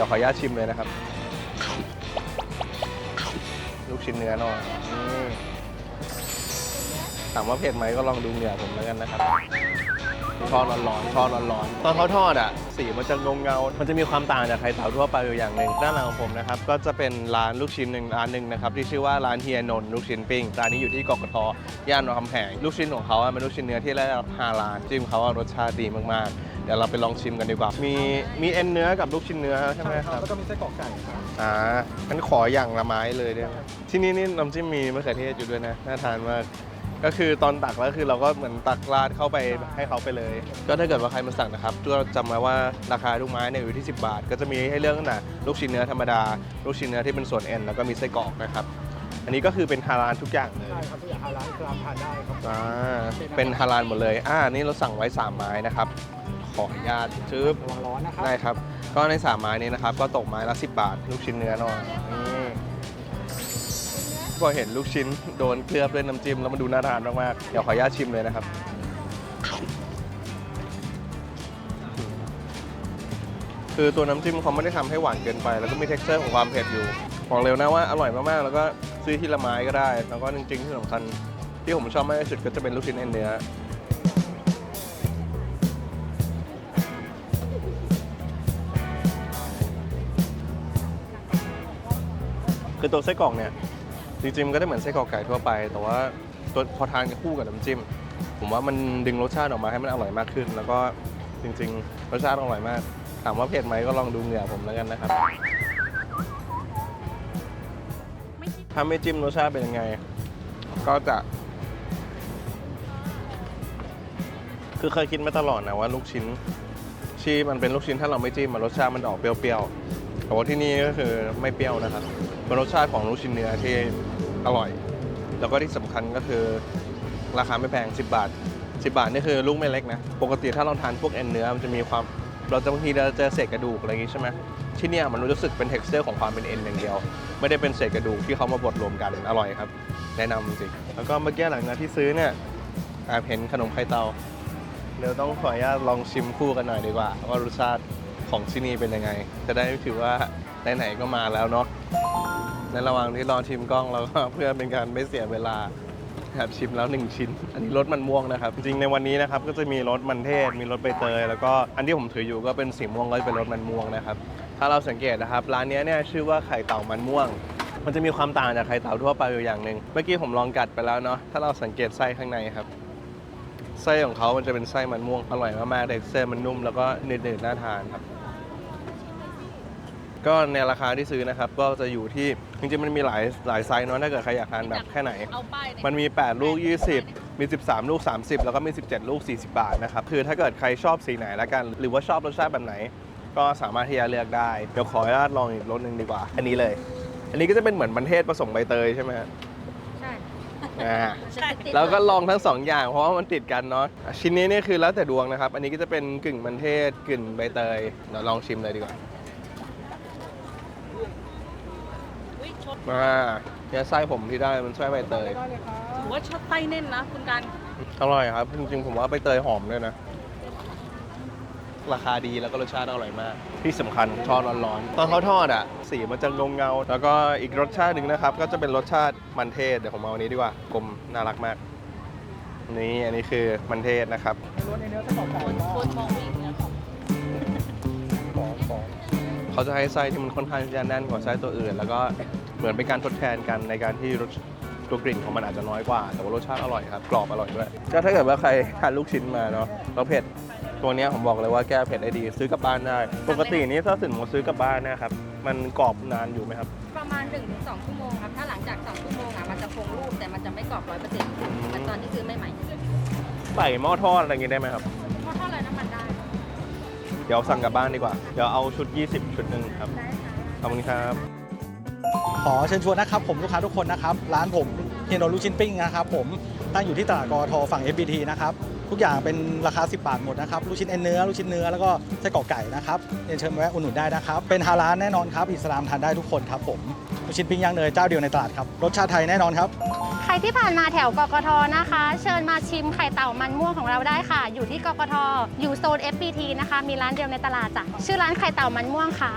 ดี๋ยวขออนุญาตชิมเลยนะครับ ลูกชิ้นเนื้อหน่อยนี่ถามว่าเผ็ดไหมก็ลองดูเหงื่อผมแล้วกันนะครับ ทอดร้อนๆทอดร้อนๆตอนเขาทอดอะสีมันจะงงเงา มันจะมีความต่างจากไข่เต่าทั่วไปอยู่อย่างหนึ่งด้านหลังของผมนะครับก็จะเป็นร้านลูกชิ้นหนึ่งร้านหนึ่งนะครับที่ชื่อว่าร้านเฮียนนท์ลูกชิ้นปิ้งร้านนี้อยู่ที่กกทย่านรามคำแหงลูกชิ้นของเขาอะเป็นลูกชิ้นเนื้อที่ได้รับฮาลาลจิ้มเขาอะรสชาติดีมากๆเดี๋ยวเราไปลองชิมกันดีกว่า มีมีเอ็นเนื้อกับลูกชิ้นเนื้อใช่ไหมครับ แล้วก็มีไส้กรอกไก่ครับ อ่างั้นขออย่างละไม้เลยได้ไหมที่นี่นี่น้ำจิ้มมีมะเขือเทศอยู่ด้วยนะ น่าทานมาก ก็คือตอนตักแล้วคือเราก็เหมือนตักราดเข้าไปให้เขาไปเลย ก็ถ้าเกิดว่าใครมาสั่งนะครับก็จำไว้ว่าราคาทุกไม้เนี่ยอยู่ที่ 10 บาท ก็จะมีให้เลือกตั้งแต่ลูกชิ้นเนื้อธรรมดา ลูกชิ้นเนื้อที่เป็นส่วนเอ็นแล้วก็มีไส้กรอกนะครับ อันนี้ก็คือเป็นฮาลาลทุกอย่างเลยใช่ครับทุกอย่างฮาลาลคือทานได้ครับอ่าเป็นฮาลาลหมดเลยอ่านี่เราสั่งไว้ 3 ไม้นะครับ ขออนุญาตชืบระวังร้อนนะครับได้ครับ ก็ใน3ไม้นี้นะครับก็ตกไม้ละ10 บาท ลูกชิ้นเนื้อหน่อยนี่ พอเห็นลูกชิ้นโดนเคลือบด้วยน้ำจิ้มแล้วมันดูน่าทานมากๆ เดี๋ยวขออนุญาตชิมเลยนะครับ คือตัวน้ำจิ้มเขาไม่ได้ทำให้หวานเกินไป แล้วก็มี t e x t อร์ของความเผ็ดอยู่ บอกเร็วนะว่าอร่อยมากๆ แล้วก็ซื้อทีละไม้ก็ได้ แล้วก็จริงๆที่สำคัญที่ผมชอบมากที่สุดก็จะเป็นลูกชิ้นเอ็นเนื้อคือตัวไส้กรอกเนี่ย จริงๆมันก็ได้เหมือนไส้กรอกไก่ทั่วไป แต่ว่าตัวพอทานกับคู่กับน้ำจิ้ม ผมว่ามันดึงรสชาติออกมาให้มันอร่อยมากขึ้น แล้วก็จริง ๆ รสชาติอร่อยมาก ถามว่าเผ็ดไหมก็ลองดูเหงื่อผมแล้วกันนะครับ ถ้าไม่จิ้มรสชาติเป็นยังไง ก็จะ คือเคยคิดมาตลอดนะว่าลูกชิ้นที่มันเป็นลูกชิ้นถ้าเราไม่จิ้มมันรสชาติมันออกเปรี้ยวๆแต่ว่าที่นี่ก็คือไม่เปรี้ยวนะครับ เป็นรสชาติของลูกชิ้นเนื้อที่อร่อย แล้วก็ที่สำคัญก็คือราคาไม่แพง 10 บาท 10 บาทนี่คือลูกไม่เล็กนะ ปกติถ้าเราทานพวกเอ็นเนื้อมันจะมีความเราจะบางทีเราเจอเศษกระดูกอะไรอย่างงี้ใช่ไหมที่เนี่ยมันรู้สึกเป็น t e x t อร์ของความเป็นเอ็นอย่างเดียว ไม่ได้เป็นเศษกระดูกที่เขามาบดรวมกันอร่อยครับ แนะนำจริงแล้วก็เมื่อกี้หลังจากที่ซื้อเนี่ยแอบเห็นขนมไข่เตาเดี๋ยวต้องขออนุญาตลองชิมคู่กันหน่อยดีกว่า ว่ารสชาติของที่นี่เป็นยังไง จะได้ถือว่าไหนๆก็มาแล้วเนาะ ในระหว่างที่รอชิมกล้องเราก็เพื่อเป็นการไม่เสียเวลาแอบชิมแล้วหนึ่งชิ้น อันนี้รสมันม่วงนะครับ จริงในวันนี้นะครับก็จะมีรสมันเทศ มีรสใบเตย แล้วก็อันที่ผมถืออยู่ก็เป็นสีม่วงก็จะเป็นรสมันม่วงนะครับ ถ้าเราสังเกตนะครับร้านนี้เนี่ยชื่อว่าไข่เต่ามันม่วง มันจะมีความต่างจากไข่เต่าทั่วไปอยู่อย่างหนึ่ง เมื่อกี้ผมลองกัดไปแล้วเนาะ ถ้าเราสังเกตไส้ข้างในครับ ไส้ของเขามันจะเป็นไส้มันม่วง อร่อยมากๆเด็กเส้นมันนุ่มแล้วก็หนืดๆน่าทานครับ ก็ในราคาที่ซื้อนะครับ ก็จะอยู่ที่จริงๆมันมีหลายหลายไซส์เนาะถ้าเกิดใครอยากทานแบบแค่ไหน เอาป้ายมันมี 8 ลูก 20 มี 13 ลูก 30 แล้วก็มี 17 ลูก 40 บาทนะครับ คือถ้าเกิดใครชอบสีไหนแล้วกัน หรือว่าชอบรสชาติแบบไหน ก็สามารถที่จะเลือกได้ เดี๋ยวขออนุญาตลองอีกรสหนึ่งดีกว่า อันนี้เลย อันนี้ก็จะเป็นเหมือนมันเทศผสมใบเตยใช่ไหมฮะใช่อ่า ใช่ แล้วก็ลองทั้งสองอย่างเพราะว่ามันติดกันเนาะชิ้นนี้เนี่ยคือแล้วแต่ดวงนะครับ อันนี้ก็จะเป็นกึ่งมันเทศกึ่งใบเตยเดี๋ยวลองชิมเลยดีกว่า อุ๊ยชดอ่าเนี่ยไส้ผมที่ได้มันไส้ใบเตย ได้เลยครับถือว่าชดไส้แน่นนะคุณการอร่อยครับ จริงๆ ผมว่าใบเตยหอมด้วยนะ ราคาดีแล้วก็รสชาติอร่อยมาก ที่สำคัญทอดร้อนๆ ตอนเขาทอดอะ สีมันจะงงเงาแล้วก็อีกรสชาติหนึ่งนะครับ ก็จะเป็นรสชาติมันเทศ เดี๋ยวผมเอาอันนี้ดีกว่ากลมน่ารักมาก นี่อันนี้คือมันเทศนะครับในรสในเนื้อไส้กรอกไก่คนก็คนมองวิ่งเนี่ยสองสองเขาจะให้ไส้ที่มันค่อนข้างที่จะแน่นกว่าไส้ตัวอื่น แล้วก็ เหมือนเป็นการทดแทนกันในการที่รสตัวกลิ่นของมันอาจจะน้อยกว่า แต่ว่ารสชาติอร่อยครับ กรอบอร่อยด้วย ก็ถ้าเกิดว่าใครทานลูกชิ้นมาเนาะแล้วเผ็ด ตัวเนี้ยผมบอกเลยว่าแก้เผ็ดได้ดี ซื้อกลับบ้านได้ ปกตินี้ถ้าถึงมาซื้อกลับบ้านเนะครับ มันกรอบนานอยู่ไหมครับประมาณ1นถึงสชั่วโมงครับ ถ้าหลังจาก2ชั่วโมงอะมันจะคงรูปแต่มันจะไม่กรอบร้อยเปอร์เซ็นต์เหมือนตอนที่ซื้อใหม่ใส่หม้อทอดอะไรอย่างงี้ได้ไหมครับ ๆเพราะเท่าไรน้ำมันได้เดี๋ยวสั่งกลับบ้านดีกว่า เดี๋ยวเอาชุด 20 ชุดหนึ่งครับ ได้ค่ะ ขอบคุณครับ ขอเชิญชวนนะครับผมลูกค้าทุกคนนะครับ ร้านผมเฮียโนลูกชิ้นปิ้งนะครับผมตั้งอยู่ที่ตลาดกทฝั่ง FBT นะครับทุกอย่างเป็นราคา 10 บาทหมดนะครับลูกชิ้นเอ็นเนื้อลูกชิ้นเนื้อแล้วก็ไส้กรอกไก่นะครับเรียนเชิญมาแวะอุดหนุนได้นะครับเป็นฮาลาลแน่นอนครับอิสลามทานได้ทุกคนครับผมลูกชิ้นปิ้งย่างเนยเจ้าเดียวในตลาดครับรสชาติไทยแน่นอนครับ ใครที่ผ่านมาแถวกกทนะคะ เชิญมาชิมไข่เต่ามันม่วงของเราได้ค่ะ อยู่ที่กกทอยู่โซน FPT นะคะ มีร้านเดียวในตลาดจ้ะชื่อร้านไข่เต่ามันม่วงค่ะ